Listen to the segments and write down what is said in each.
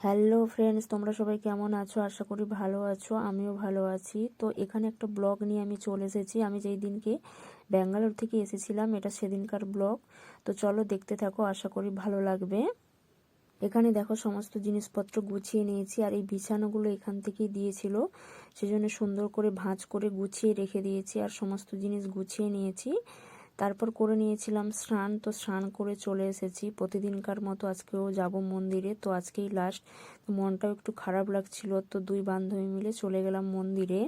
Hello friends তোমরা সবাই কেমন আছো? আশা করি ভালো আছো, আমিও ভালো আছি। তো এখানে একটা ব্লগ নিয়ে আমি চলে এসেছি। আমি যেই দিনকে ব্যাঙ্গালোর থেকে এসেছিলাম, এটা সেদিনকার ব্লগ। তো চলো দেখতে থাকো, আশা করি ভালো লাগবে। এখানে দেখো সমস্ত জিনিসপত্র গুছিয়ে নিয়েছি, আর এই বিছানাগুলো এখান থেকেই দিয়েছিল। সেজন্য সুন্দর করে ভাঁজ করে গুছিয়ে রেখে দিয়েছি, আর সমস্ত জিনিস গুছিয়ে নিয়েছি। তারপর করে নিয়েছিলাম স্নান, তো স্নান করে চলে এসেছি। প্রতিদিনকার মতো আজকেও যাব মন্দিরে, তো আজকেই লাস্ট মনটাও একটু খারাপ লাগছিল, তো দুই বান্ধবী মিলে চলে গেলাম মন্দিরে।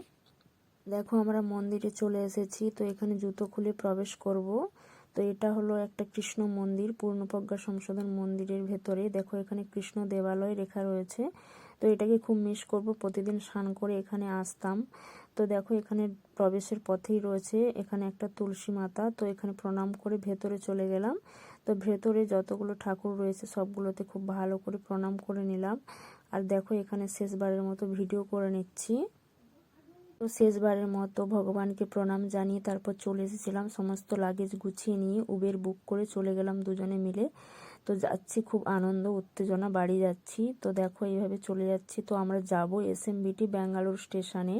দেখো আমরা মন্দিরে চলে এসেছি, তো এখানে জুতো খুলে প্রবেশ করব। তো এটা হলো একটা কৃষ্ণ মন্দির, পূর্ণপ্রজ্ঞা সংশোধন মন্দিরের ভেতরে। দেখো এখানে কৃষ্ণ দেবালয় লেখা রয়েছে। তো এটাকে খুব মিস করব। প্রতিদিন স্নান করে এখানে আসতাম। তো দেখো এখানে প্রবেশের পথেই রয়েছে এখানে একটা তুলসী মাতা। তো এখানে প্রণাম করে ভেতরে চলে গেলাম। তো ভেতরে যতগুলো ঠাকুর রয়েছে সবগুলোতে খুব ভালো করে প্রণাম করে নিলাম। আর দেখো এখানে শেষবারের মতো ভিডিও করে নিচ্ছি। তো শেষবারের মতো ভগবানকে প্রণাম জানিয়ে তারপর চলে এসেছিলাম। সমস্ত লাগেজ গুছিয়ে নিয়ে উবের বুক করে চলে গেলাম দুজনে মিলে। তো যাচ্ছি, খুব আনন্দ, উত্তেজনা, বাড়ি যাচ্ছি। তো দেখো, এইভাবে চলে যাচ্ছি। তো আমরা যাব বিটি ব্যাঙ্গালোর স্টেশনে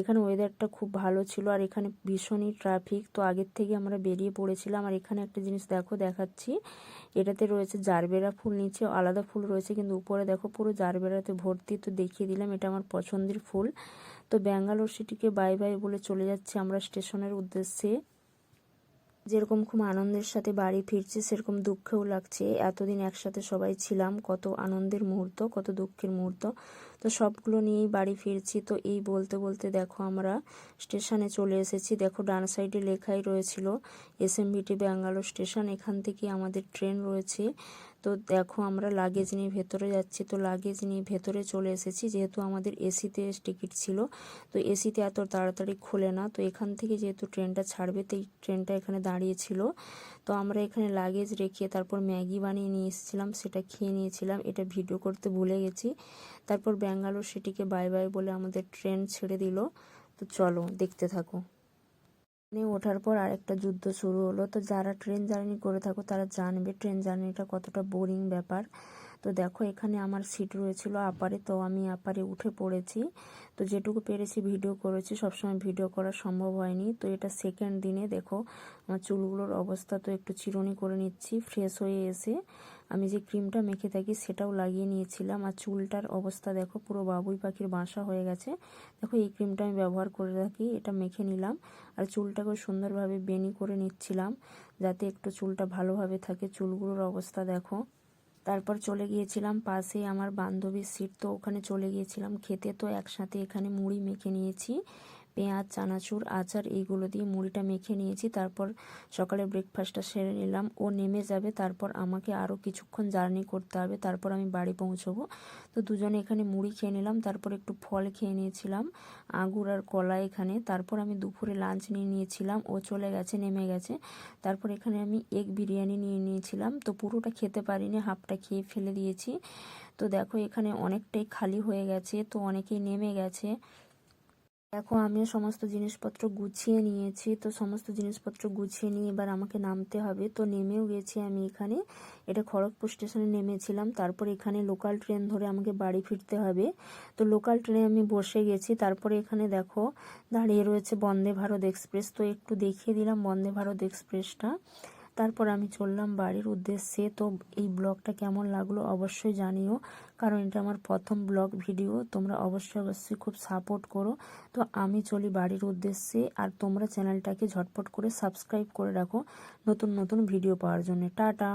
এখানে ওয়েদারটা খুব ভালো ছিল আর এখানে ভীষণই ট্রাফিক তো আগের থেকে আমরা বেরিয়ে পড়েছিলাম আর এখানে একটা জিনিস দেখো, দেখাচ্ছি। এটাতে রয়েছে জারবেরা ফুল, নিচে আলাদা ফুল রয়েছে, কিন্তু উপরে দেখো পুরো জারবেরাতে ভর্তি। তো দেখিয়ে দিলাম, এটা আমার পছন্দের ফুল। তো ব্যাঙ্গালোর সিটিকে বাই বাই বলে চলে যাচ্ছি আমরা স্টেশনের উদ্দেশ্যে। যেরকম খুব আনন্দের সাথে বাড়ি ফিরছি, সেরকম দুঃখেও লাগছে। এতদিন একসাথে সবাই ছিলাম, কত আনন্দের মুহূর্ত, কত দুঃখের মুহূর্ত। তো সবগুলো নিয়েই বাড়ি ফিরছি। তো এই বলতে বলতে দেখো আমরা স্টেশনে চলে এসেছি। দেখো ডান সাইডে লেখাই রয়েছিল, S M V T Bangalore station. এখান থেকে আমাদের ট্রেন রয়েছে। তো দেখো আমরা লাগেজ নিয়ে ভেতরে যাচ্ছি, তো লাগেজ নিয়ে ভেতরে চলে এসেছি। যেহেতু আমাদের এসিতে টিকিট ছিল, তো এসিতে এত তাড়াতাড়ি খোলে না। তো এখান থেকে যেহেতু ট্রেনটা ছাড়বে তো ট্রেনটা এখানে দাঁড়িয়েছিল তো আমরা এখানে লাগেজ রেখে তারপর ম্যাগি বানিয়ে নিয়ে এসেছিলাম, সেটা খেয়ে নিয়েছিলাম। এটা ভিডিও করতে ভুলে গেছি। তারপর ব্যাঙ্গালোর সিটিকে বাই বাই বলে আমাদের ট্রেন ছেড়ে দিল। তো চলো দেখতে থাকো। ট্রেনে ওঠার পর আরেকটা যুদ্ধ শুরু হলো। তো যারা ট্রেন জার্নি করে থাকো তারা জানবে ট্রেন জার্নিটা কতটা বোরিং ব্যাপার। তো দেখো, এখানে আমার সিট রয়েছিল আপারে, তো আমি আপারে উঠে পড়েছি। তো যেটুকু পেরেছি ভিডিও করেছি, সবসময় ভিডিও করা সম্ভব হয়নি। তো এটা সেকেন্ড দিনে, দেখো, আমার চুলগুলোর অবস্থা তো একটু চিরুনি করে নিচ্ছি ফ্রেশ হয়ে এসে। আমি যে ক্রিমটা মেখে থাকি, সেটাও লাগিয়ে নিয়েছিলাম। আর চুলটার অবস্থা, দেখো, পুরো বাবুই পাখির বাসা হয়ে গেছে। দেখো, এই ক্রিমটা আমি ব্যবহার করে থাকি, এটা মেখে নিলাম। আর চুলটাকেও সুন্দরভাবে বেনি করে নিচ্ছিলাম, যাতে একটু চুলটা ভালোভাবে থাকে। চুলগুলোর অবস্থা, দেখো। তারপর চলে গিয়েছিলাম পাশে আমার বান্ধবীর সিট তো ওখানে চলে গিয়েছিলাম। খেতে তো একসাথে এখানে মুড়ি মেখে নিয়েছি। পেঁয়াজ, চানাচুর, আচার এইগুলো দিয়ে মুড়িটা মেখে নিয়েছি। তারপর সকালে ব্রেকফাস্টটা সেরে নিলাম। ও নেমে যাবে, তারপর আমাকে আরও কিছুক্ষণ জার্নি করতে হবে। তারপর আমি বাড়ি পৌঁছবো। তো দুজনে এখানে মুড়ি খেয়ে নিলাম। তারপর একটু ফল খেয়ে নিয়েছিলাম আঙুর আর কলা এখানে। তারপর আমি দুপুরে লাঞ্চ নিয়ে নিয়েছিলাম। ও চলে গেছে, নেমে গেছে। তারপর এখানে আমি এগ বিরিয়ানি নিয়ে নিয়েছিলাম। তো পুরোটা খেতে পারিনি, হাফটা খেয়ে ফেলে দিয়েছি। তো দেখো এখানে অনেকটাই খালি হয়ে গেছে। তো অনেকেই নেমে গেছে। দেখো, আমিও সমস্ত জিনিসপত্র গুছিয়ে নিয়েছি। তো সমস্ত জিনিসপত্র গুছিয়ে নিয়ে এবার আমাকে নামতে হবে। তো নেমেও গেছি আমি এখানে। এটা খড়গপুর স্টেশনে নেমেছিলাম। তারপর এখানে লোকাল ট্রেন ধরে আমাকে বাড়ি ফিরতে হবে। তো লোকাল ট্রেনে আমি বসে গেছি। তারপরে এখানে দেখো, দাঁড়িয়ে রয়েছে বন্দে ভারত এক্সপ্রেস। তো একটু দেখিয়ে দিলাম বন্দে ভারত এক্সপ্রেসটা। তারপর আমি চললাম বাড়ির উদ্দেশ্যে। তো এই ব্লগটা কেমন লাগল অবশ্যই জানিও, কারণ এটা আমার প্রথম ব্লগ ভিডিও, তোমরা অবশ্যই অবশ্যই খুব সাপোর্ট করো। তো আমি চলি বাড়ির উদ্দেশ্যে, আর তোমরা চ্যানেলটাকে ঝটপট করে সাবস্ক্রাইব করে রাখো। নতুন নতুন ভিডিও পাওয়ার জন্য। টাটা!